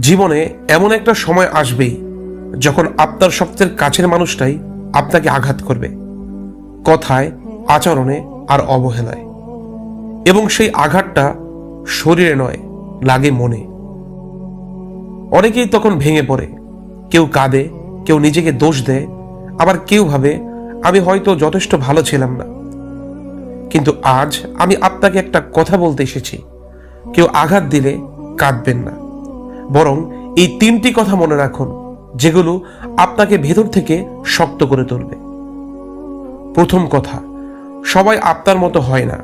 জীবনে এমন একটা সময় আসবেই যখন আপনার সবচেয়ে কাছের মানুষটাই আপনাকে আঘাত করবে, কথায়, আচরণে আর অবহেলায়। এবং সেই আঘাতটা শরীরে নয়, লাগে মনে। অনেকেই তখন ভেঙে পড়ে। কেউ কাঁদে, কেউ নিজেকে দোষ দেয়। আবার কেউ ভাবে, আমি হয়তো যথেষ্ট ভালো ছিলাম না। কিন্তু আজ আমি আপনাকে একটা কথা বলতে এসেছি। কেউ আঘাত দিলে কাঁদবেন না। বরং এই তিনটি কথা মনে রাখুন, যেগুলো আপনাকে ভেতর থেকে শক্ত করে তুলবে। প্রথম কথা, সবাই আপনার মতো হয় না।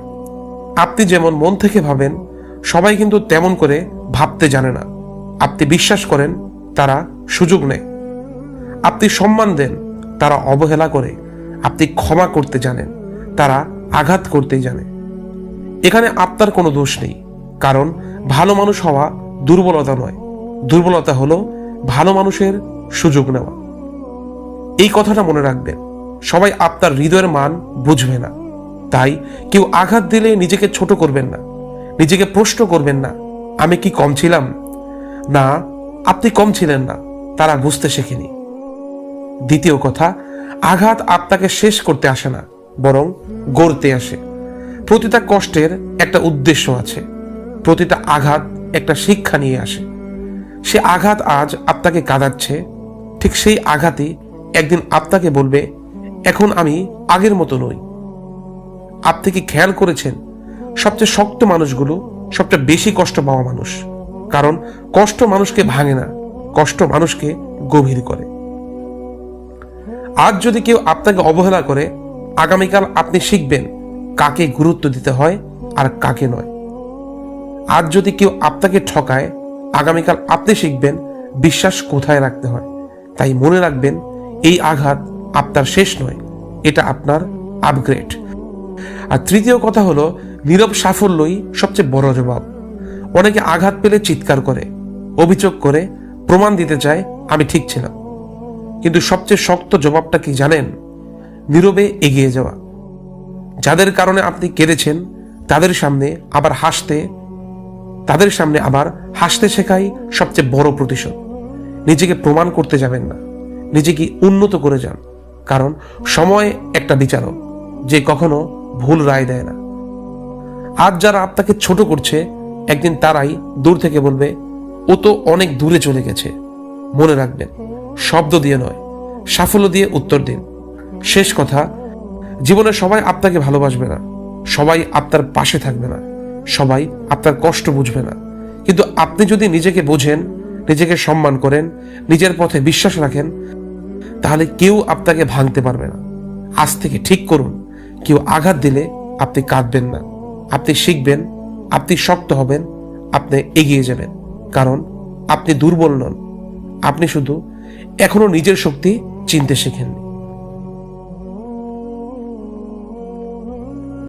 আপনি যেমন মন থেকে ভাবেন, সবাই কিন্তু তেমন করে ভাবতে জানে না। আপনি বিশ্বাস করেন, তারা সুযোগ নেয়। আপনি সম্মান দেন, তারা অবহেলা করে। আপনি ক্ষমা করতে জানেন, তারা আঘাত করতে জানে। এখানে আপনার কোনো দোষ নেই, কারণ ভালো মানুষ হওয়া দুর্বলতা নয়। দুর্বলতা হলো ভালো মানুষের সুযোগ নেওয়া। এই কথাটা মনে রাখবেন, সবাই আপনার হৃদয়ের মান বুঝবে না। তাই কেউ আঘাত দিলে নিজেকে ছোট করবেন না, নিজেকে প্রশ্ন করবেন না, আমি কি কম ছিলাম? না, আপনি কম ছিলেন না, তারা বুঝতে শেখেনি। দ্বিতীয় কথা, আঘাত আপনাকে শেষ করতে আসে না, বরং গড়তে আসে। প্রতিটা কষ্টের একটা উদ্দেশ্য আছে, প্রতিটা আঘাত একটা শিক্ষা নিয়ে আসে। সে আঘাত আজ আপনাকে কাঁদাচ্ছে। ঠিক সেই আঘাতই একদিন আপনাকে বলবে, এখন আমি আগের মতো নই। আপনি কি খেয়াল করেছেন? সবচেয়ে শক্ত মানুষগুলো সবচেয়ে বেশি কষ্ট পাওয়া মানুষ। কারণ কষ্ট মানুষকে ভাঙে না, কষ্ট মানুষকে গভীর করে। আজ যদি কেউ আপনাকে অবহেলা করে, আগামীকাল আপনি শিখবেন কাকে গুরুত্ব দিতে হয় আর কাকে নয়। আজ যদি কেউ আপনাকে ঠকায় আগামীকাল আপনি শিখবেন বিশ্বাস কোথায় রাখতে হয়। তাই মনে রাখবেন, এই আঘাত আপনার শেষ নয়, এটা আপনার আপগ্রেড আর তৃতীয় কথা হলো, নীরব সাফল্যই সবচেয়ে বড় জবাব। অনেকে আঘাত পেলে চিৎকার করে, অভিযোগ করে, প্রমাণ দিতে চায়, আমি ঠিক ছিলাম। কিন্তু সবচেয়ে শক্ত জবাবটা কি জানেন? নীরবে এগিয়ে যাওয়া। যাদের কারণে আপনি কেঁদেছেন, তাদের সামনে আবার হাসতে তাদের সামনে আবার হাসতে শেখাই সবচেয়ে বড় প্রতিশোধ। নিজেকে প্রমাণ করতে যাবেন না। নিজেকে উন্নত করে যান। কারণ সময় একটা বিচারক, যে কখনো ভুল রায় দেয় না। আজ যারা আপনাকে ছোট করছে, একদিন তারাই দূর থেকে বলবে, ও তো অনেক দূরে চলে গেছে। মনে রাখবেন, শব্দ দিয়ে নয়, সাফল্য দিয়ে উত্তর দিন। শেষ কথা, জীবনে সবাই আপনাকে ভালোবাসবে না। সবাই আপনার পাশে থাকবে না। সবাই আপনার কষ্ট বুঝবে না। কিন্তু আপনি যদি নিজেকে বোঝেন, নিজেকে সম্মান করেন, নিজের পথে বিশ্বাস রাখেন, তাহলে কেউ আপনাকে ভাঙতে পারবে না। আজ থেকে ঠিক করুন, কেউ আঘাত দিলে আপনি কাঁদবেন না। আপনি শিখবেন, আপনি শক্ত হবেন, আপনি এগিয়ে যাবেন। কারণ আপনি দুর্বল নন। আপনি শুধু এখনও নিজের শক্তি চিনতে শেখেননি।